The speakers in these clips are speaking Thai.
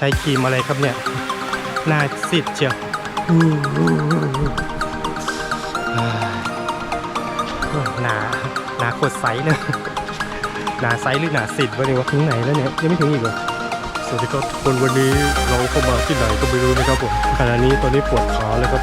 ใช้ครีมอะไรครับเนี่ยหน้าสิดเชียวอู้หูอ่าหนาหนาโคตรใสเลยหนาใสหรือหนาสิดวะเนี่ยวะถึงไหนแล้วเนี่ยยังไม่ถึงอีกเหรอสวัสดีครับคนวันนี้เราเข้ามาที่ไหนก็ไม่รู้นะครับผมขณะนี้ตอนนี้ปวดขาเลยครับ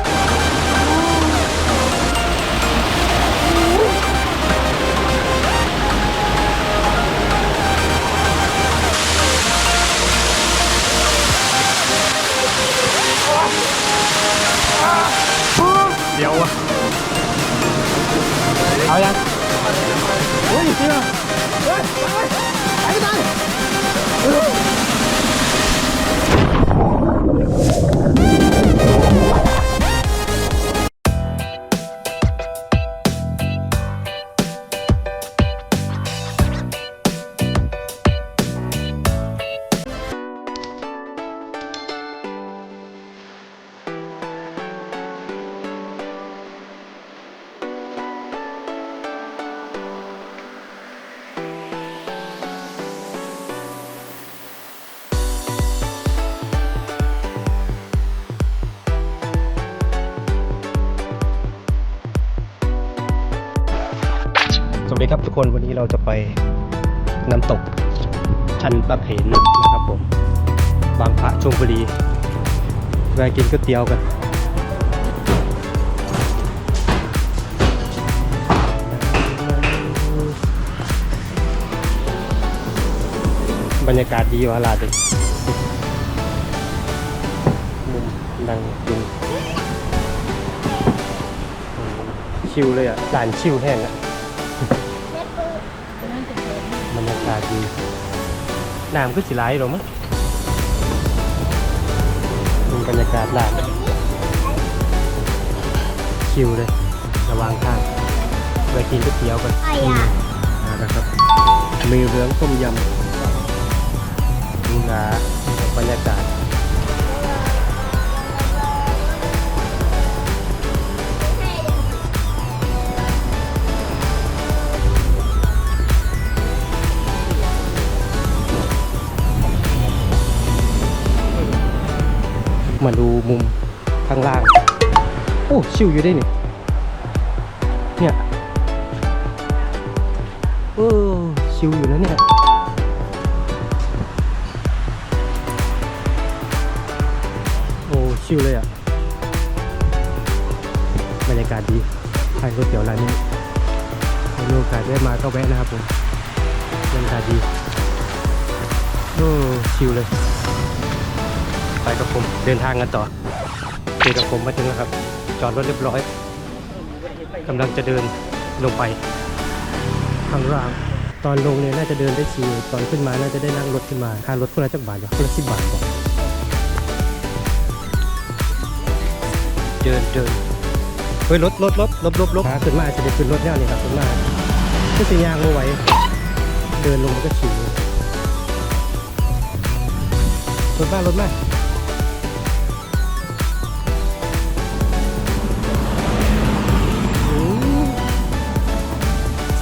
เอายังเฮ้ยจริงเหรอเฮ้ย ทุกคนวันนี้เราจะไปน้ำตกชันประเพนนะครับผม บางพระชลบุรีแวะกินก๋วยเตี๋ยวกันบรรยากาศดีว่ะลาดเลยมุมดังจริงชิลเลยอะด่านชิลแห้งอะากาศดีน้ำก็สิไหลหรอมั้งดูบรรยากาศร้านชิลเลย ระหวางทางไปกินก๋วยเตี๋ยวกันไอ้อะอืมนะครับมีเรื่องต้มยำดูหนาบรรยากาศ มาดูมุมข้างล่าง โอ้ชิวอยู่ได้นี่เนี่ยเออชิวอยู่นะเนี่ยโอ้ชิวเลยอะบรรยากาศดีทานก๋วยเตี๋ยวร้านนี้ถ้ามีโอกาสได้มาก็แวะนะครับผมบรรยากาศดีโอ้ชิวเลย ไปกับผมเดินทางกันต่อเจอกับผมมาถึงแล้วครับ จอดรถเรียบร้อยกำลังจะเดินลงไปข้างล่างตอนลงเนี่ยน่าจะเดินได้ชิวตอนขึ้นมาน่าจะได้นั่งรถขึ้นมาค่ารถคนละจักบาทวะคนละสิบบาทบอกเดินเดินเฮ้ยรถรถรถรถรถรถขึ้นมาอาจจะได้ขึ้นรถเนี่ยนี่ครับขึ้นมาก็สิยางไม่ไหวเดินลงมันก็ชิวรถมารถมา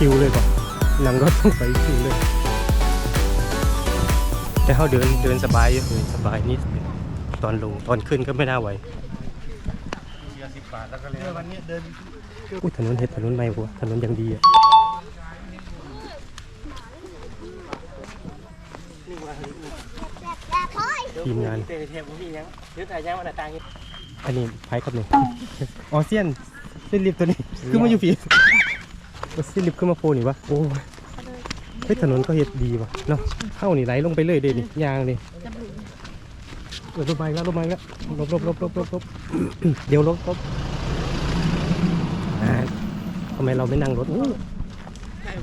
ชิวเลยก่อนนั่งรถต้องไปชิวเลย แต่เขาเดินเดินสบายอยู่เลยสบายนิดนึงตอนลงตอนขึ้นก็ไม่น่าไหวอุ้ยถนนเห็ดถนนใหม่บัวถนนยังดีอะแต่พ่อยทีมงานเตะเทปพี่ยังยืดถ่ายยังวันต่างกันอันนี้ไพ่ครับนี่ออเซียนเส้นลิฟต์ตัวนี้คือมาอยู่ผี โอ้เส้นลิฟต์ขึ้นมาโพนี่วะโอ้ยเฮ้ยถนนก็เฮ็ดดีวะเนาะเข้านี่ไหลลงไปเลยเด่นี่ยางนี่เออรถมาอีกแล้วรถมาอีกแล้วลบลบลบลบลบลบเดี๋ยวรถรถอ่าทำไมเราไม่นั่งรถ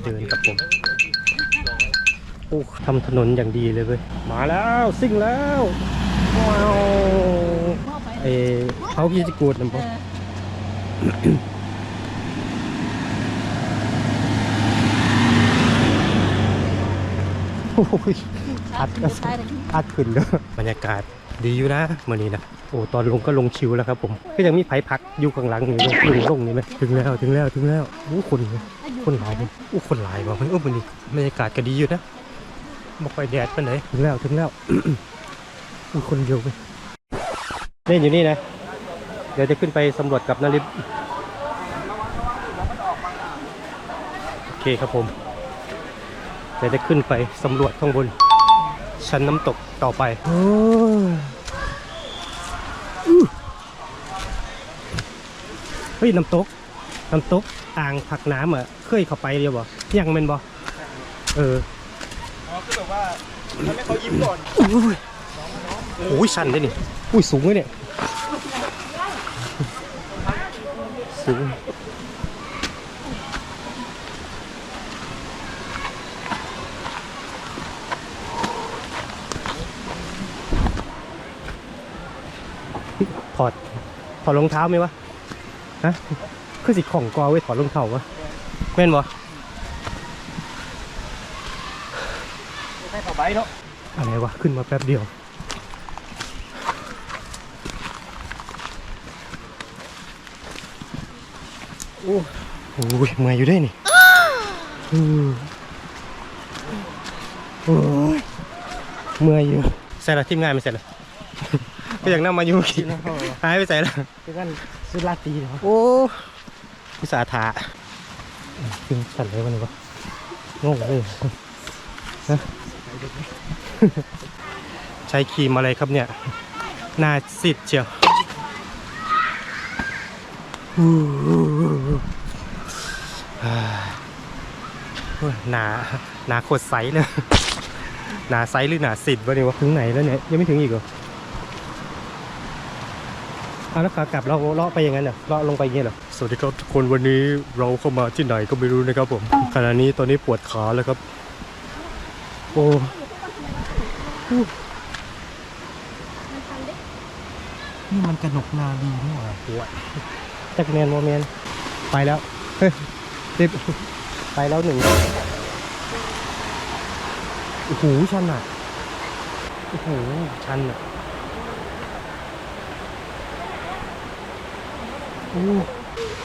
เดินกับผมโอ้ทำถนนอย่างดีเลยเว้ยมาแล้วซิ่งแล้วว้าวเออเขาพี่จะกูดนะพ่อ อ้ยอัดก็อัดขึ้นเลยบรรยากาศดีอยู่นะเมื่อนี้นะโอ้ตอนลงก็ลงชิวแล้วครับผม ก็ยังมีไผพักอยู่ข้างหลังนี่ลงลงลงนี่ไหมถึงแล้วถึงแล้วถึงแล้วโอ้คนเลยคนหลายเลยโอ้คนหลายว่ะเฮ้ยโอ้วันนี้บรรยากาศก็ดีอยู่นะบอกไปแดดไปไหนใดถึงแล้วถึงแล้วมีคนเดียวไปเล่นอยู่นี่นะ เดี๋ยวจะขึ้นไปสำรวจกับนาริบโอเคครับผม เดี๋ยวจะขึ้นไปสำรวจข้างบน ชั้นน้ำตกต่อไปโอ้ยอู้เฮ้ยน้ำตกน้ำตกอ่างผักน้ำอะเคยเข้าไปเดียวบ่ยังแม่นบ่เอออ๋อคือแบบว่าทำให้เขายิ้มก่อนอุ้ยโอ้ยชันด้วยนี่อุ้ยสูงเลยเนี่ยสูง ถอด ถ อดรองเท้าไหมวะฮะคือสิของกอไว้ถอดรองเท้าวะแม่นบ่ไม่ใช่เขาใบเนาะอะไรวะขึ้นมาแป๊บเดียวโอ้โหเมื่อยอยู่ด้วยนี่อืมโอ้ยเมื่อยอยู่ใส่ละทีมงานไม่ใส่ละ ก็ยังนั่งมาอยู่กินหายไปใส่ละคือกันซื้อลาตีเนาะโอ้พิสาทาขึ้นสั่นเลยวันนี้วะงงเลยฮะใช้ครีมอะไรครับเนี่ยหน้าซิดเชียวอ่าโอ้ยหนาหนาโคตรใสเลยหนาไซส์หรือหนาสิดวะเนี่ยวะถึงไหนแล้วเนี่ยยังไม่ถึงอีกเหรอ เอาแล้วขากลับเราเลาะไปอย่างนั้นเหรอเลาะลงไปอย่างเงี้ยเหรอสวัสดีครับทุกคนวันนี้เราเข้ามาที่ไหนก็ไม่รู้นะครับผมขณะนี้ตอนนี้ปวดขาแล้วครับ โอ้อู้นี่มันกระหนกนาดีนี่หว่าปวดจักแมนโมเมนไปแล้วเฮ้ยรีบไปแล้วหนึ่งโอ้โหชันอะโอ้โหชันอะ อู้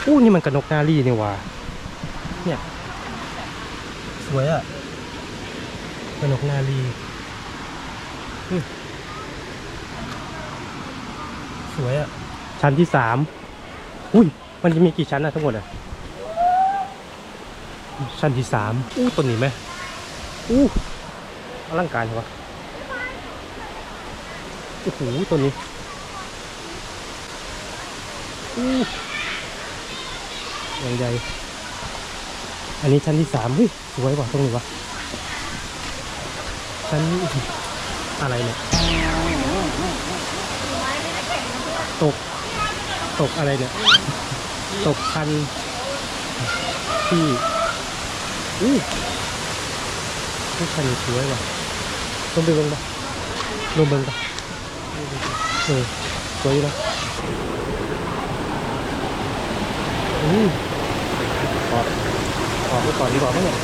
อู้นี่มันกระนกนารีนี่ว่าเนี่ย สวยอะกระนกนารีสวยอะ ชั้นที่สามอุ้ย มันจะมีกี่ชั้นอะทั้งหมดอะชั้นที่สามอู้ต้นนี้ไหมอู้อลังการเหรอวะโอ้โหต้นนี้ อู้อย่างใหญ่ อันนี้ชั้นที่สามเฮ้ยสวยกว่ะตรงนี้วะชั้นอะไรเนี่ย ตก ตกอะไรเนี่ย ตกคันที่อู้ทุกคันสวยว่ะลงไปเบิ่งปลงเบิ่งปเออสวยอยู่นะ อืมขอขอไปก่อนดีกว่าไหมเนี่ย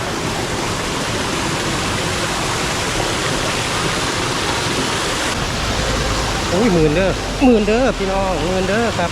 โอ้ยหมื่นเด้อหมื่นเด้อพี่น้องหมื่นเด้อครับ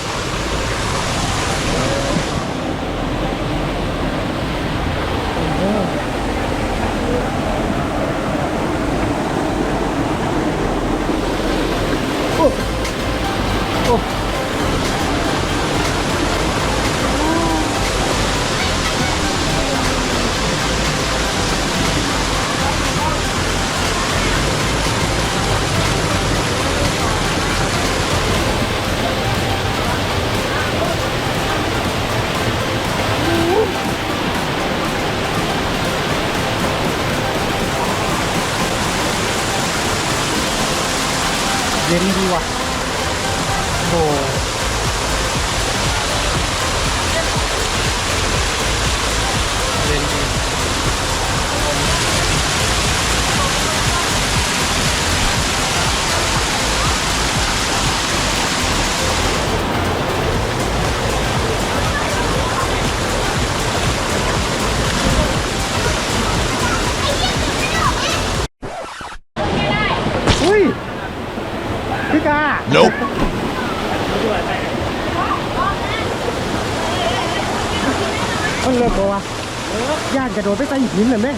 ย่านกระโดดไปใส่หินเลยไหม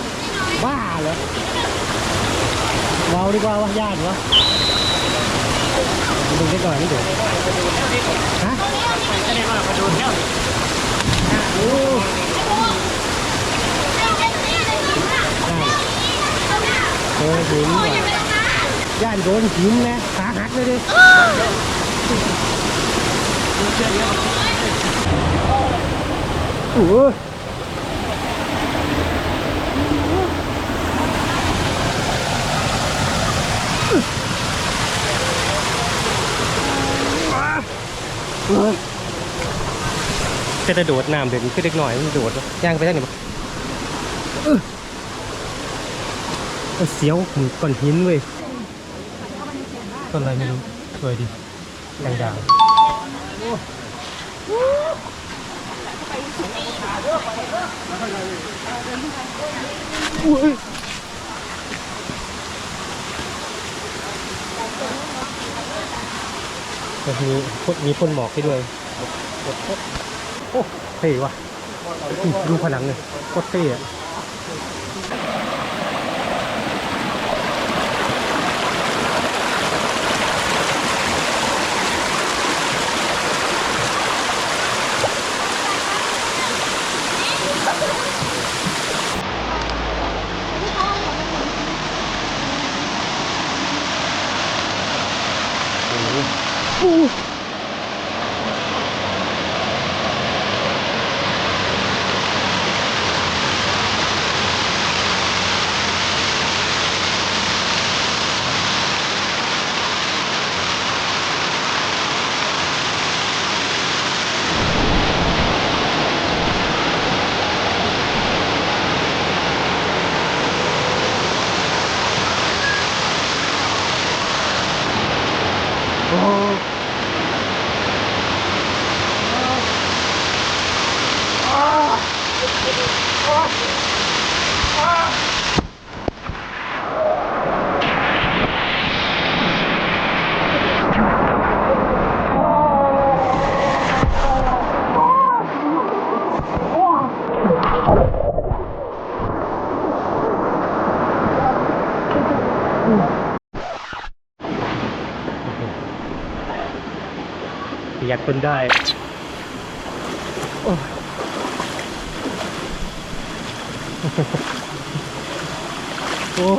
บ้าเหรอเราดีกว่าวะย่านวะเล็กหน่อยไม่โดดฮะโอ้เออหินว่ะย่านโดนหินนะขาหักเลยดิโอ้ โหเออก็จะโดดน้ำเดี๋ยวนี้ก็เล็กหน่อยมันโดดย่างไปได้หนึ่งเออเอาเสียวเหมือนก้อนหินเว้ยต้นอะไรไม่รู้สวยดีด่างๆอุ้ยแต่ มีพ่นมีพ่นหมอกให้ด้วยโอ้เท่ว่ะดูผนังเลยโคตรเท่อะ นได้โอ้โอ้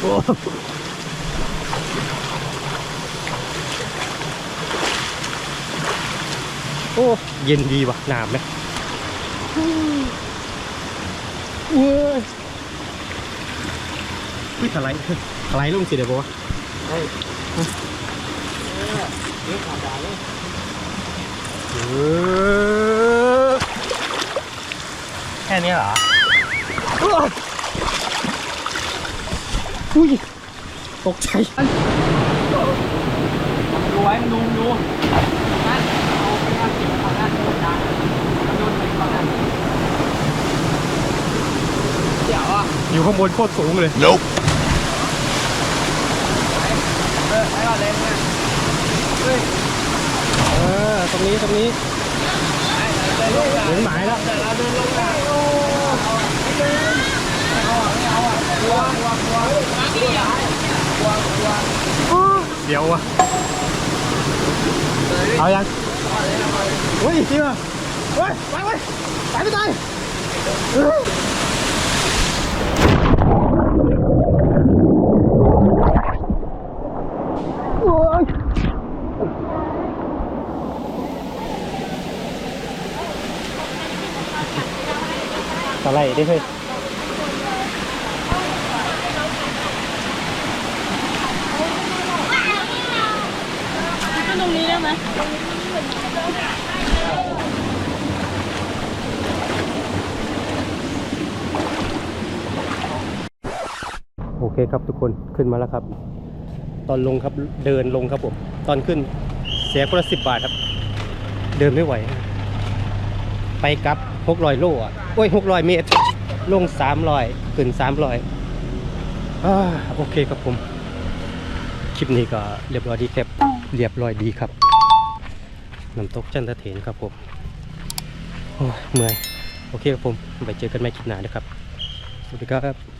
โอ้โอ้เย็นดีว่ะหนามไหมเว้ย พี่ถลายถลายลงสิเดี๋ยวบอกว่าเฮ้ยเฮ้ยขาดาเลยเออแค่นี้เหรออุ้ยตกใจดูไว้มันดูดูนั่นเอาไปทำกินก่อนนะโดนดังโดนไปก่อนนะเดี๋ยวอะอยู่ข้างบนโคตรสูงเลยเออ ไปก่อนเลยเนี่ยเฮ้ยเออตรงนี้ตรงนี้เดินลงห็นหมายแล้วเดินเราเดินลงได้โอ้ไม่เดินไม่เอาอะไม่เอาอะกลัวกลัวกลัวกลัวกลัวกลัวเดี๋ยววะเอายังเฮ้ยจริงเหรอเฮ้ยไปไปไปไม่ตายเฮ้ อ้ยอะไรได้เฮ้ยขึ้นตรงนี้ได้ไหมโอเคครับทุกคนขึ้นมาแล้วครับ ตอนลงครับเดินลงครับผมตอนขึ้นเสียคนละสิบบาทครับ เดินไม่ไหว ไปกลับหกร้อยโลอะโอ้ยหกร้อยเมตร ลงสามร้อยขึ้นสามร้อยโอเคครับผม คลิปนี้ก็เรียบร้อยดีครับเรียบร้อยดีครับน้ำตกจันทเถนครับผมโอ้ยเมื่อยโอเคครับผม ไปเจอกันใหม่คลิปหน้านะครับ สวัสดีครับ